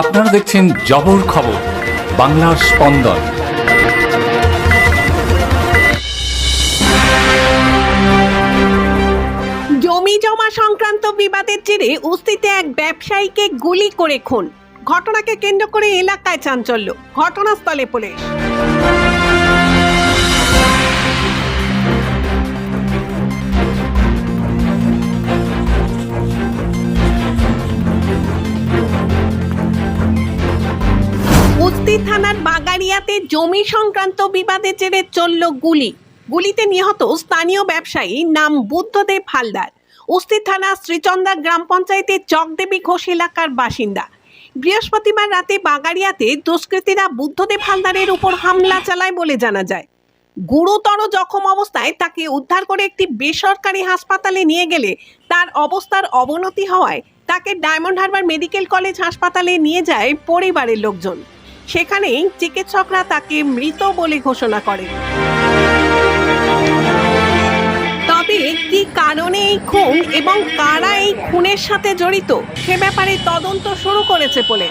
আপনারা দেখছেন জবর খবর, বাংলার স্পন্দন। জমি জমা সংক্রান্ত বিবাদের জেরে উস্তিতে এক ব্যবসায়ীকে গুলি করে খুন। ঘটনাকে কেন্দ্র করে এলাকায় চাঞ্চল্য। ঘটনাস্থলে পুলিশ। উস্তি থানার বাগারিয়াতে জমি সংক্রান্ত বিবাদের জেরে চলল গুলি। গুলিতে নিহত স্থানীয় ব্যবসায়ী নাম বুদ্ধদেব হালদার। উস্তি থানা শ্রীচন্দা গ্রাম পঞ্চায়েতের চকদেবী ঘোষ এলাকার বাসিন্দা। বৃহস্পতিবার রাতে বাগারিয়াতে দুষ্কৃতীরা বুদ্ধদেব হালদারের উপর হামলা চালায় বলে জানা যায়। গুরুতর জখম অবস্থায় তাকে উদ্ধার করে একটি বেসরকারি হাসপাতালে নিয়ে গেলে তার অবস্থার অবনতি হওয়ায় তাকে ডায়মন্ড হারবার মেডিকেল কলেজ হাসপাতালে নিয়ে যায় পরিবারের লোকজন। সেখানেই চিকিৎসকরা তাকে মৃত বলে ঘোষণা করে তবে কি কারণে এই খুন এবং কারা এই খুনের সাথে জড়িত, সে ব্যাপারে তদন্ত শুরু করেছে পুলিশ।